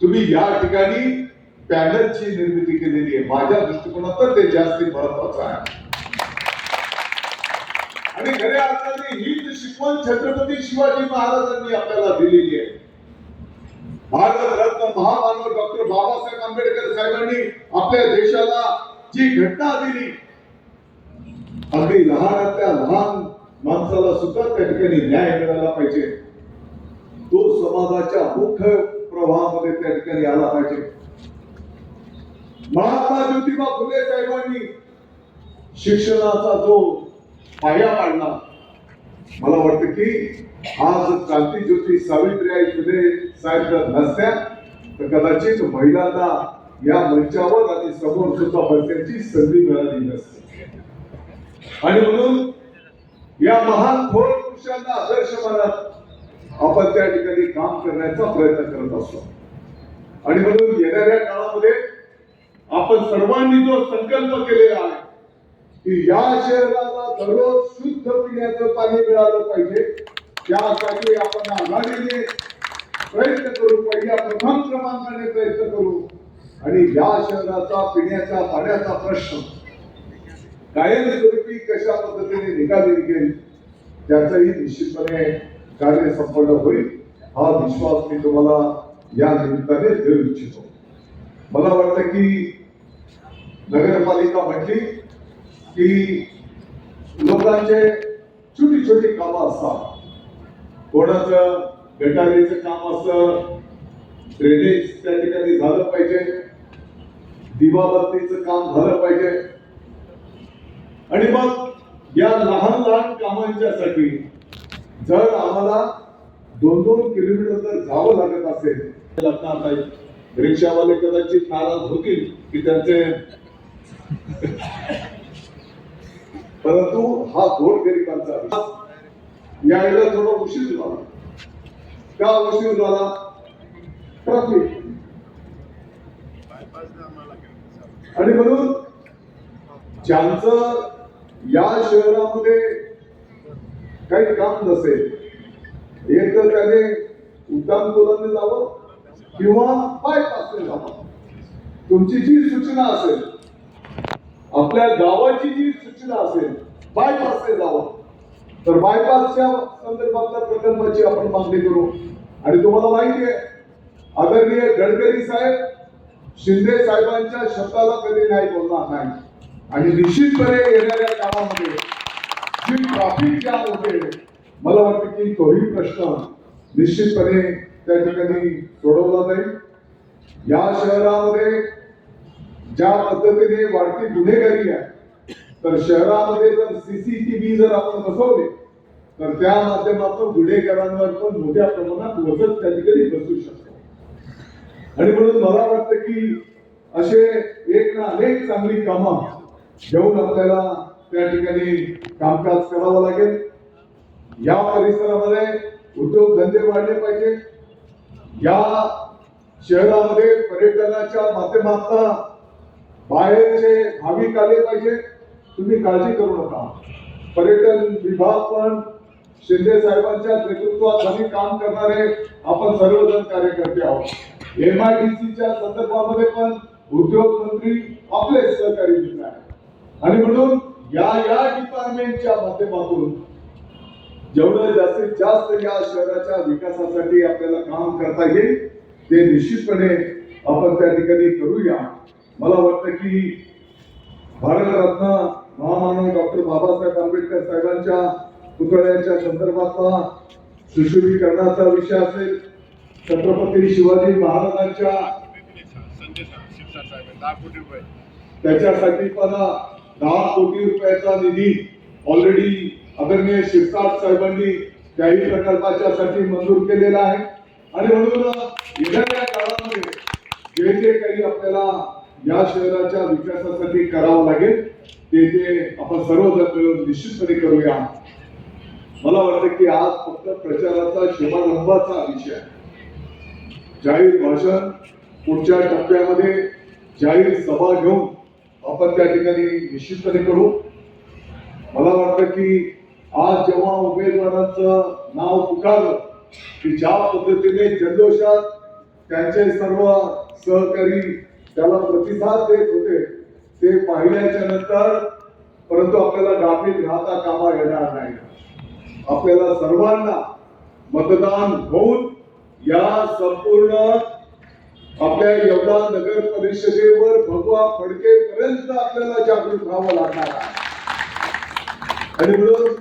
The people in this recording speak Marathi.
तुम्ही या ठिकाणी पॅनलची निर्मिती केलेली आहे. माझ्या दृष्टिकोनातून ते जास्त महत्वाचं आहे. आणि खऱ्या अर्थाने हीच शिकवण छत्रपती शिवाजी महाराजांनी आपल्याला दिलेली आहे. भारतरत्न महामानव डॉक्टर बाबासाहेब आंबेडकर साहेबांनी आपल्या देशाला जी घटना दिली अगदी लहानातल्या लहान माणसाला सुद्धा त्या ठिकाणी न्याय मिळाला पाहिजे. तो समाजाच्या मुख्य प्रवाहामध्ये त्या ठिकाणी आला पाहिजे. महात्मा ज्योतिबा फुले साहेबांनी शिक्षणाचा जो पाया पाडला मला वाटतं की आज क्रांती ज्योती सावित्रीबाई फुले साहेब जर नसत्या तर कदाचित महिलांना या मंचावर आणि समोर सुद्धा बसण्याची संधी मिळाली नसते. आणि म्हणून या महान थोर पुरुषांना आदर्श मानत आपण त्या ठिकाणी काम करण्याचा प्रयत्न करत असतो. आणि म्हणून येणाऱ्या काळामध्ये आपण सर्वांनी जो संकल्प केलेला आहे की या शहराला दररोज शुद्ध पिण्याचं पाणी मिळालं पाहिजे त्यासाठी आपण आघाडीने प्रयत्न करू पहिल्या प्रथम क्रमांकाने प्रयत्न करू. आणि या शहराचा पिण्याच्या पाण्याचा प्रश्न कायमस्वरूपी कशा पद्धतीने निकाली निघेल त्याचंही निश्चितपणे कार्य संपन्न होईल हा विश्वास मी तुम्हाला या निमित्ताने देऊ इच्छितो. मला वाटतं की नगरपालिका म्हटली की लोकांचे छोटी छोटी कामं असतात. कोणाचं गटारीचं काम असतं ड्रेनेज त्या ठिकाणी झालं पाहिजे दिवाबत्तीचं काम झालं पाहिजे. आणि मग या लहान लहान कामांच्यासाठी जर आम्हाला दोन दोन किलोमीटर जर जावं लागत असेल लग्नात नाही रिक्षावाले कदाचित नाराज होतील की त्यांचे परंतु हा गोरगरिबांचा गरिबांचा यायला थोडा उशीर झाला. का उशीर झाला? ट्रॅफिक आणि म्हणून ज्यांचं या शहरामध्ये काही काम नसेल. एक तर त्याने उड्डाण पुलाने जावं किंवा बायपासने जावं. तुमची जी सूचना असेल आपल्या गावाची जी सूचना असेल बायपासने जावं. तर बायपासच्या संदर्भातल्या प्रकल्पाची आपण मागणी करू. आणि तुम्हाला माहिती आहे आदरणीय गडकरी साहेब शिंदे साहेबांच्या शब्दाला कधी नाही बोलणार नाही. आणि निश्चितपणे येणाऱ्या कामामध्ये जी ट्रॅफिक जाम होते मला वाटतं की तोही प्रश्न निश्चितपणे त्या ठिकाणी सोडवला जाईल. या शहरामध्ये ज्या पद्धतीने वाढती गुन्हेगारी आहे तर शहरामध्ये जर सीसीटीव्ही जर आपण बसवले तर त्या माध्यमातून गुन्हेगारांवर पण मोठ्या प्रमाणात वजन त्या ठिकाणी बसू शकतो. आणि म्हणून मला वाटतं की असे एक ना अनेक चांगली कामं घेऊन आपल्याला त्या ठिकाणी कामकाज करावं लागेल. या परिसरामध्ये उद्योगधंदे वाढले पाहिजे. या शहरामध्ये पर्यटनाच्या माध्यमातून बाहेरचे भाविक आले पाहिजे. तुम्ही काळजी करू नका. पर्यटन विभाग पण शिंदे साहेबांच्या नेतृत्वात काम करणारे आपण सर्वजण कार्यकर्ते आहोत. एम आय डी सीच्या संदर्भामध्ये पण उद्योग मंत्री आपले सहकारी मित्र आहेत. आणि म्हणून या या डिपार्टमेंटच्या माध्यमातून जेवढं जास्तीत जास्त या शहराच्या विकासासाठी आपल्याला काम करता येईल ते निश्चितपणे आपण त्या ठिकाणी करूया. मला वाटतं की भारतरत्न महामानव डॉक्टर बाबासाहेब आंबेडकर साहेबांच्या पुतळ्याच्या संदर्भातला सुशोभीकरणाचा विषय असेल छत्रपती शिवाजी महाराजांच्या त्याच्यासाठी पण दहा कोटी रुपयाचा निधी ऑलरेडी आदरणीय शिरसाट साहेबांनी त्याही प्रकल्पाच्या साठी मंजूर केलेला आहे. आणि म्हणून येणाऱ्या काळामध्ये जे जे काही आपल्याला या शहराच्या विकासासाठी करावं लागेल ते ते आपण सर्वजण मिळून निश्चितपणे करूया. मला वाटतं की आज फक्त प्रचाराचा शुभारंभाचा विषय जाहीर भाषण पुढच्या टप्प्यामध्ये जाहीर सभा घेऊन आपण त्या ठिकाणी निश्चितपणे करू. मला वाटतं की आज जेव्हा उमेदवारांचं नाव पुकारलं की ज्या पद्धतीने जल्लोषात त्यांचे सर्व सहकारी त्याला प्रतिसाद देत होते ते पाहिल्याच्या नंतर परंतु आपल्याला गाफील राहता कामा येणार नाही. आपल्याला सर्वांना मतदान होऊन या संपूर्ण आपल्या एवढा नगर परिषदेवर भगवा फडकेपर्यंत आपल्याला जागृत व्हावं लागणार आहे. आणि म्हणून